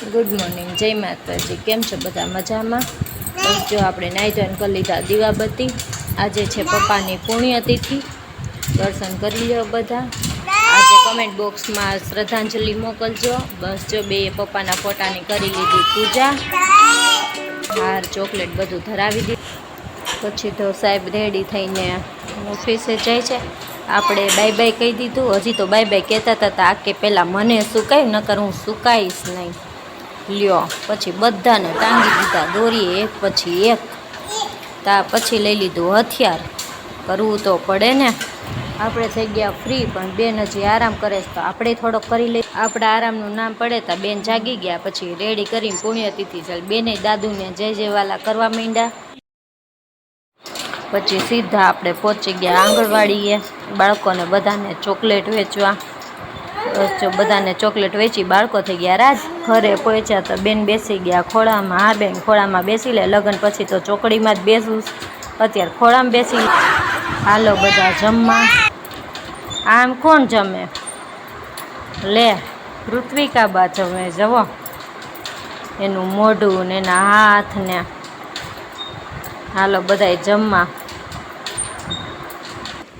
Good morning જય માતાજી. કેમ છો બધા મજામાં? બસ જો આપણે નાઈ ધોઈને કરી લીધા દીવાબત્તી. આજે છે પપ્પાની પુણ્યતિથિ. દર્શન કરી લો બધા. આજે કમેન્ટ બોક્સમાં શ્રદ્ધાંજલિ મોકલજો. બસ જો બે પપ્પાના ફોટાની કરી લીધી પૂજા. હાર, ચોકલેટ બધું ધરાવી દીધું. પછી તો સાહેબ રેડી થઈને ઓફિસે જાય છે. આપણે બાય બાય કહી દીધું. હજી તો બાય બાય કહેતા હતા કે પહેલાં મને સુકાય, નકર હું સુકાઈશ નહીં. લ્યો, પછી બધાને ટાંગી દીધા, દોરીએ એક, પછી એક. તા પછી લઈ લીધું હથિયાર. કરવું તો પડે ને. આપણે થઈ ગયા ફ્રી પણ બેન હજી આરામ કરે છે, તો આપણે થોડોક કરી લઈએ. આપણા આરામનું નામ પડે, તો બેન જાગી ગયા, પછી રેડી કરીને પુણ્યતિથિ ચાલ. બેને દાદુને જય જયવાલા કરવા માંડ્યા. પછી સીધા આપણે પહોંચી ગયા આંગણવાડીએ, બાળકોને બધાને ચોકલેટ વેચવા. જો બધાને ચોકલેટ વેચી બાળકો થઈ ગયા રાજ ઘરે પહોંચ્યા તો બેન બેસી ગયા ખોળામાં હા બેન ખોળામાં બેસી લે, લગ્ન પછી તો ચોકડીમાં જ બેસવું અત્યારે ખોળામાં બેસી હાલો બધા જમવા. આમ કોણ જમે? લે પૃથ્વીકાબા જમે, જવો. એનું મોઢું ને એના હાથ ને હાલો બધાય જમવા.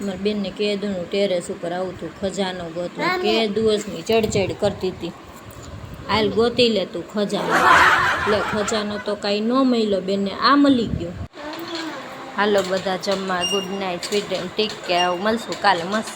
મારી બેનને કેદુનું ટેરેસ ઉપર આવતું ખજાનો ગોતું કે દિવસની ચડચડ કરતી હતી. હાલ ગોતી લે તું ખજાનો. એટલે ખજાનો તો કાંઈ ન મળ્યો બેનને આ મળી ગયો. હાલો બધા જમવા ગુડ નાઇટ સ્વીટ ટેક ટીક કે આવું મળશું? કાલે મસ્ત.